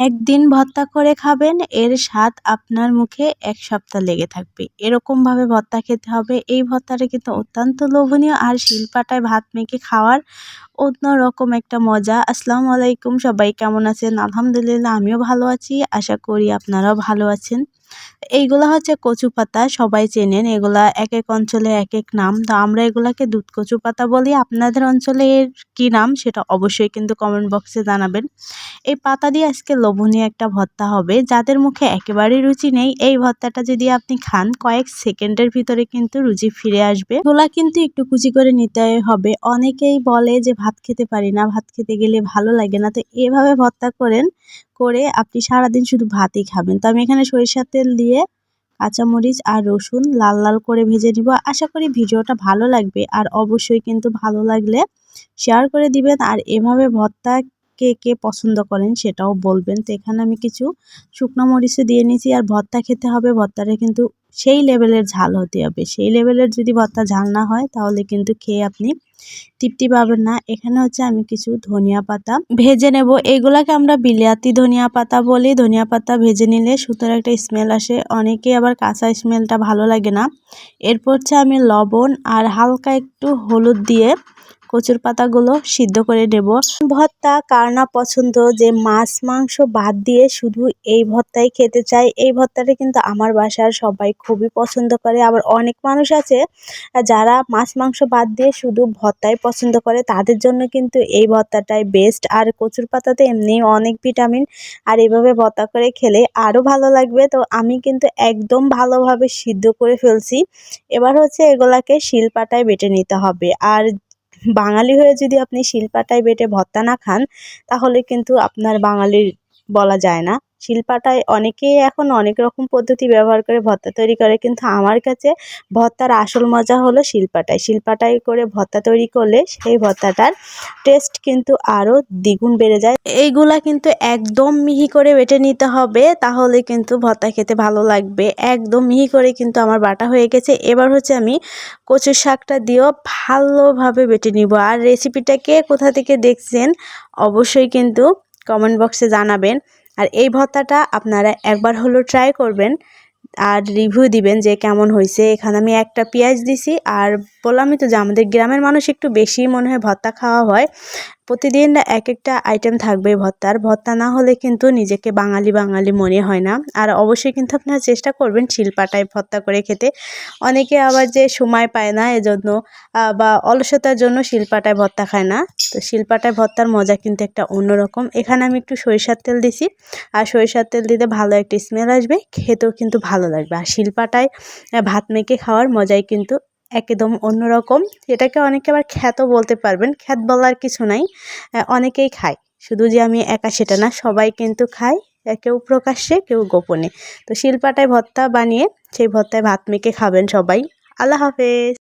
একদিন ভর্তা করে খাবেন, এর স্বাদ আপনার মুখে এক সপ্তাহ লেগে থাকবে। এরকমভাবে ভর্তা খেতে হবে। এই ভর্তাটা কিন্তু অত্যন্ত লোভনীয় আর শিলপাটায় ভাত মেখে খাওয়ার অন্যরকম একটা মজা। আসসালামু আলাইকুম সবাই, কেমন আছেন? আলহামদুলিল্লাহ, আমিও ভালো আছি। আশা করি আপনারাও ভালো আছেন। এইগুলা হচ্ছে কচু পাতা, সবাই চেনেন। এগুলা এক এক অঞ্চলে এক এক নাম। তো আমরা এগুলাকে দুধ কচু পাতা বলি। আপনাদের অঞ্চলে এর কী নাম সেটা অবশ্যই কিন্তু কমেন্ট বক্সে জানাবেন। এই পাতা দিয়ে আজকে লোভনীয় একটা ভর্তা হবে। যাদের মুখে একেবারেই রুচি নেই, এই ভর্তাটা যদি আপনি খান, কয়েক সেকেন্ডের ভিতরে কিন্তু রুচি ফিরে আসবে। এগুলা কিন্তু একটু কুচি করে নিতে হবে। অনেকেই বলে যে, ভাত খেতে পারি না। ভাত খেতে গেলে ভালো লাগে না। তো এভাবে ভর্তা করেন করে আপনি সারাদিন শুধু ভাতই খাবেন। তো আমি এখানে সরিষার তেল দিয়ে কাঁচামরিচ আর রসুন লাল লাল করে ভেজে নিব। আশা করি ভিডিওটা ভালো লাগবে। আর অবশ্যই কিন্তু ভালো লাগলে শেয়ার করে দিবেন। আর এভাবে ভর্তা কে কে পছন্দ করেন সেটাও বলবেন। তো এখানে আমি কিছু শুকনো মরিচও দিয়ে নিয়েছি আর ভর্তা খেতে হবে। ভর্তাটা কিন্তু সেই লেভেলের ঝাল হতে হবে। সেই লেভেলের যদি ভর্তা ঝাল না হয় তাহলে কিন্তু খেয়ে আপনি তৃপ্তি পাবেন না। এখানে হচ্ছে আমি কিছু ধনিয়া পাতা ভেজে নেব। এগুলাকে আমরা বিলাতি ধনিয়া পাতা বলি। ধনিয়া পাতা ভেজে নিলে সুতরাং একটা স্মেল আসে। অনেকে আবার কাঁচা স্মেলটা ভালো লাগে না। এরপর হচ্ছে আমি লবণ আর হালকা একটু হলুদ দিয়ে কচুর পাতাগুলো সিদ্ধ করে নেব। ভর্তা কার না পছন্দ, যে মাছ, মাংস বাদ দিয়ে শুধু এই ভর্তাই খেতে চাই এই ভর্তাটা কিন্তু আমার বাসার সবাই খুবই পছন্দ করে। আবার অনেক মানুষ আছে, যারা মাছ, মাংস বাদ দিয়ে শুধু ভর্তাই পছন্দ করে, তাদের জন্য কিন্তু এই ভর্তাটাই বেস্ট আর কচুর পাতাতে এমনি অনেক ভিটামিন আর এভাবে ভর্তা করে খেলে আরও ভালো লাগবে। তো আমি কিন্তু একদম ভালোভাবে সিদ্ধ করে ফেলছি। এবার হচ্ছে এগুলাকে শিলপাটায় বেটে নিতে হবে। আর বাঙালি হয়ে যদি আপনি শিলপাটায় বেটে ভর্তা না খান, তাহলে কিন্তু আপনার বাঙালির বলা যায় না। শিলপাটায় অনেকেই এখন অনেক রকম পদ্ধতি ব্যবহার করে ভর্তা তৈরি করে, কিন্তু আমার কাছে ভর্তার আসল মজা হলো শিলপাটায় শিলপাটায় করে ভর্তা তৈরি করলে সেই ভর্তাটার টেস্ট কিন্তু আরও দ্বিগুণ বেড়ে যায়। এইগুলা কিন্তু একদম মিহি করে বেটে নিতে হবে, তাহলে কিন্তু ভর্তা খেতে ভালো লাগবে। একদম মিহি করে কিন্তু আমার বাটা হয়ে গেছে। এবার হচ্ছে আমি কচুর শাকটা দিয়েও ভালোভাবে বেটে নিব। আর রেসিপিটাকে কোথা থেকে দেখছেন, অবশ্যই কিন্তু কমেন্ট বক্সে জানাবেন। আর এই ভর্তাটা আপনারা একবার হলো ট্রাই করবেন আর রিভিউ দিবেন যে কেমন হয়েছে এখানে আমি একটা পেঁয়াজ দিছি আর বললামই তো যে আমাদের গ্রামের মানুষ একটু বেশি মনে হয় ভর্তা খাওয়া হয়। প্রতিদিন এক একটা আইটেম থাকবে ভর্তার ভর্তা না হলে কিন্তু নিজেকে বাঙালি বাঙালি মনে হয় না। আর অবশ্যই কিন্তু আপনারা চেষ্টা করবেন শিলপাটায় ভর্তা করে খেতে। অনেকে আবার যে সময় পায় না এজন্য বা অলসতার জন্য শিলপাটায় ভর্তা খায় না। তো শিলপাটায় ভর্তার মজা কিন্তু একটা অন্যরকম। এখানে আমি একটু সরিষার তেল দিছি। আর সরিষার তেল দিতে ভালো একটা স্মেল আসবে, খেতেও কিন্তু ভালো লাগবে। আর শিলপাটায় ভাত মেখে খাওয়ার মজাই কিন্তু একদম অন্যরকম। এটাকে অনেকে আবার খ্যাত বলতে পারবেন। খ্যাত বলার কিছু নাই। অনেকেই খায়। শুধু যে আমি একা সেটা না, সবাই কিন্তু খায়। কেউ প্রকাশ্যে, কেউ গোপনে। তো শিলপাটায় ভত্তা বানিয়ে সেই ভত্তায় ভাত মেখে খাবেন সবাই। আল্লাহ হাফেজ।